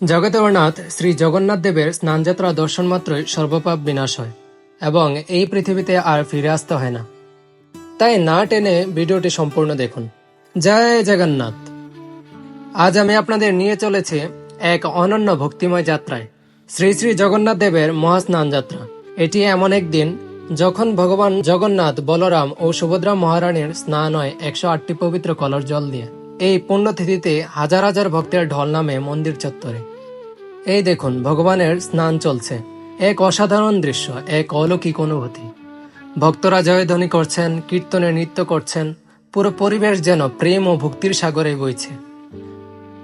জগতেরনাথ শ্রী জগন্নাথ দেবের স্নানযাত্রা দর্শন মাত্রই সর্বপাপ বিনাশ হয়, এবং এই পৃথিবীতে আর ফিরে আসতে হয় না। তাই না টেনে ভিডিওটি সম্পূর্ণ দেখুন। জয় জগন্নাথ। আজ আমি আপনাদের নিয়ে চলেছি এক অনন্য ভক্তিময় যাত্রায়, শ্রী শ্রী জগন্নাথ দেবের মহাস্নান যাত্রা এটি এমন এক দিন যখন ভগবান জগন্নাথ বলরাম ও সুভদ্রা মহারানীর স্নান হয় একশো আটটি পবিত্র কলর জল দিয়ে। এই পুণ্যতিথিতে হাজার হাজার ভক্তের ঢল নামে মন্দির চত্বরে। এই দেখুন, ভগবানের স্নান চলছে। এক অসাধারণ দৃশ্য, এক অলৌকিক অনুভূতি। ভক্তরা জয়ধ্বনি করছেন, কীর্তনে নৃত্য করছেন, পুরো পরিবেশ যেন প্রেম ও ভক্তির সাগরে বইছে।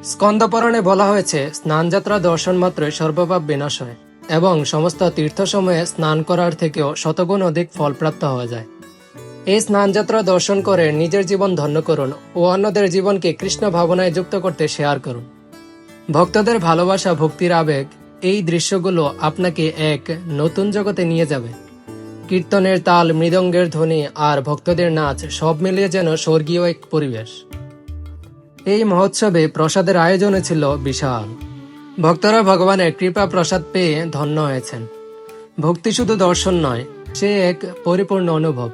স্কন্দপরণে বলা হয়েছে, স্নানযাত্রা দর্শন মাত্রই সর্বপাপ বিনাশ হয় এবং সমস্ত তীর্থ সময়ে স্নান করার থেকেও শতগুণ অধিক ফলপ্রাপ্ত হওয়া যায়। এই স্নানযাত্রা দর্শন করে নিজের জীবন ধন্য করুন ও অন্যদের জীবনকে কৃষ্ণ ভাবনায় যুক্ত করতে শেয়ার করুন। ভক্তদের ভালোবাসা, ভক্তির আবেগ, এই দৃশ্যগুলো আপনাকে এক নতুন জগতে নিয়ে যাবে। কীর্তনের তাল, মৃদঙ্গের ধ্বনি আর ভক্তদের নাচ সব মিলিয়ে যেন স্বর্গীয় এক পরিবেশ। এই মহোৎসবে প্রসাদের আয়োজনে ছিল বিশাল। ভক্তরা ভগবানের কৃপা প্রসাদ পেয়ে ধন্য হয়েছেন। ভক্তি শুধু দর্শন নয়, সে এক পরিপূর্ণ অনুভব।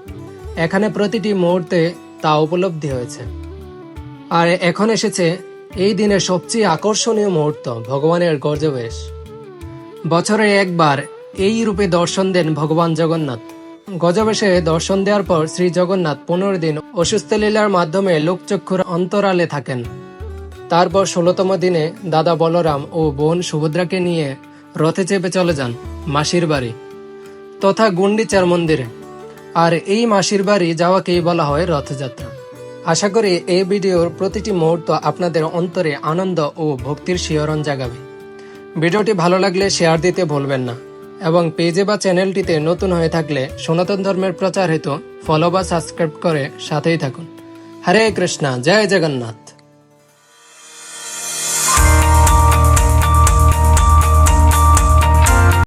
এখানে প্রতিটি মুহূর্তে তা উপলব্ধি হয়েছে। আর এখন এসেছে এই দিনের সবচেয়ে আকর্ষণীয় মুহূর্ত, ভগবানের গর্জবেশ। বছরে একবার এই রূপে দর্শন দেন ভগবান জগন্নাথ। গজবেশে দর্শন দেওয়ার পর শ্রী জগন্নাথ পনেরো দিন অসুস্থ লীলার মাধ্যমে লোকচক্ষুর অন্তরালে থাকেন। তারপর ষোলতম দিনে দাদা বলরাম ও বোন সুভদ্রাকে নিয়ে রথে চেপে চলে যান মাসির বাড়ি। তথা গুন্ডিচার মন্দিরে আর এই মাসির বাড়ি যাওয়াকেই বলা হয় রথযাত্রা। আশা করি এই ভিডিওর প্রতিটি মুহূর্ত আপনাদের অন্তরে আনন্দ ও ভক্তির শিহরণ জাগাবে। ভিডিওটি ভালো লাগলে শেয়ার দিতে ভুলবেন না এবং পেজে বা চ্যানেলটিতে নতুন হয়ে থাকলে সনাতন ধর্মের প্রচার হেতু ফলো বা সাবস্ক্রাইব করে সাথেই থাকুন। হরে কৃষ্ণা, জয় জগন্নাথ।